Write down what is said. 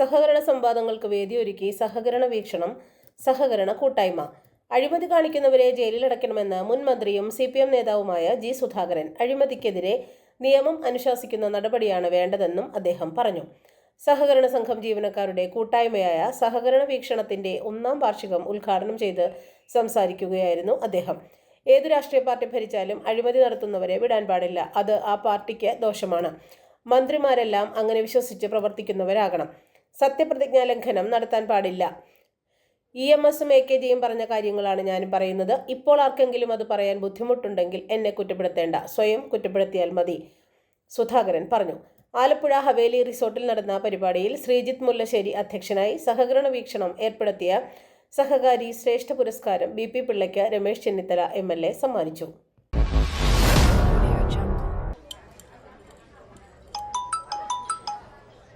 സഹകരണ സംവാദങ്ങൾക്ക് വേദിയൊരുക്കി സഹകരണ വീക്ഷണം സഹകരണ കൂട്ടായ്മ. അഴിമതി കാണിക്കുന്നവരെ ജയിലിലടയ്ക്കണമെന്ന് മുൻ മന്ത്രിയും സി പി എം നേതാവുമായ ജി സുധാകരൻ അഴിമതിക്കെതിരെ നിയമം അനുശാസിക്കുന്ന നടപടിയാണ് വേണ്ടതെന്നും അദ്ദേഹം പറഞ്ഞു. സഹകരണ സംഘം ജീവനക്കാരുടെ കൂട്ടായ്മയായ സഹകരണ വീക്ഷണത്തിന്റെ ഒന്നാം വാർഷികം ഉദ്ഘാടനം ചെയ്ത് സംസാരിക്കുകയായിരുന്നു അദ്ദേഹം. ഏതു രാഷ്ട്രീയ പാർട്ടി ഭരിച്ചാലും അഴിമതി നടത്തുന്നവരെ വിടാൻ പാടില്ല. അത് ആ പാർട്ടിക്ക് ദോഷമാണ്. മന്ത്രിമാരെല്ലാം അങ്ങനെ വിശ്വസിച്ച് പ്രവർത്തിക്കുന്നവരാകണം. സത്യപ്രതിജ്ഞാ ലംഘനം നടത്താൻ പാടില്ല. ഇ എം എസും എ കെ ജിയും പറഞ്ഞ കാര്യങ്ങളാണ് ഞാൻ പറയുന്നത്. ഇപ്പോൾ ആർക്കെങ്കിലും അത് പറയാൻ ബുദ്ധിമുട്ടുണ്ടെങ്കിൽ എന്നെ കുറ്റപ്പെടുത്തേണ്ട. സ്വയം കുറ്റപ്പെടുത്തിയാൽ മതി. സുധാകരൻ പറഞ്ഞു. ആലപ്പുഴ ഹവേലി റിസോർട്ടിൽ നടന്ന പരിപാടിയിൽ ശ്രീജിത്ത് മുല്ലശ്ശേരി അധ്യക്ഷനായി സഹകരണ വീക്ഷണം ഏർപ്പെടുത്തിയ സഹകാരി ശ്രേഷ്ഠ പുരസ്കാരം B P പിള്ളയ്ക്ക് Ramesh Chennithala M L A സമ്മാനിച്ചു.